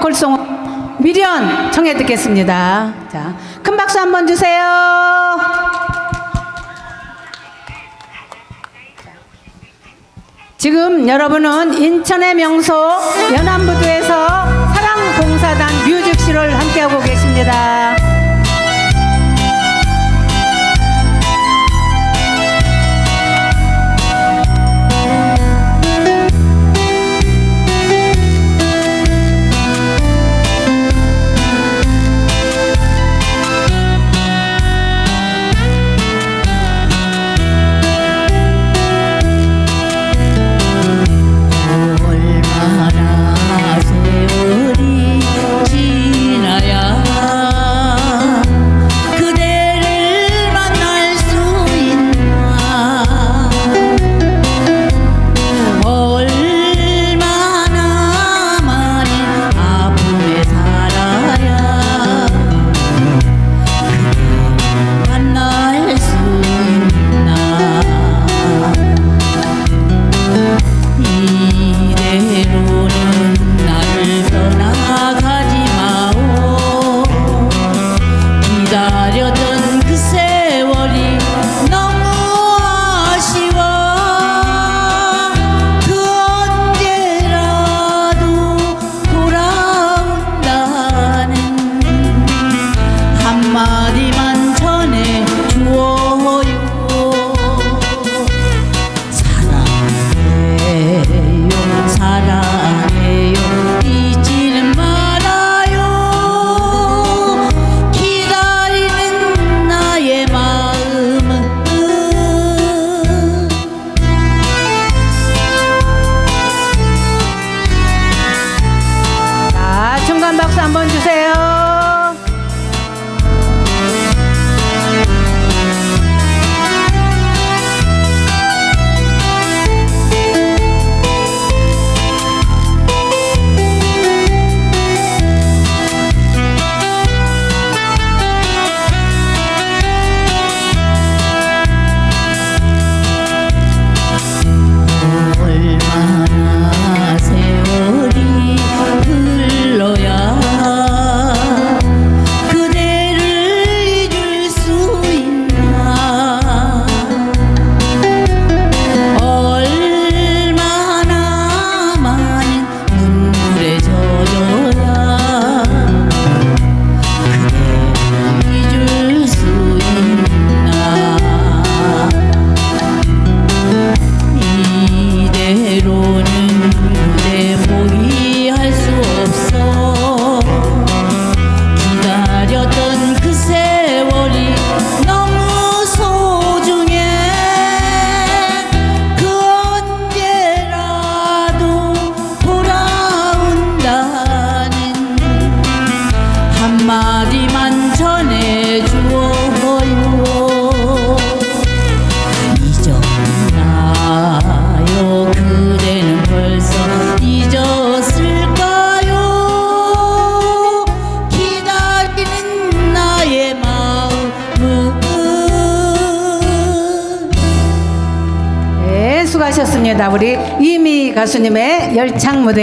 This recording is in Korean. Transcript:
콜송 미련 청해 듣겠습니다. 자, 큰 박수 한번 주세요. 지금 여러분은 인천의 명소 연안부두에 한마디만 전해주어요 잊었나요 그대는 벌써 잊었을까요 기다리는 나의 마음은 네, 수고하셨습니다. 우리 이미 가수님의 열창 무대였습니다.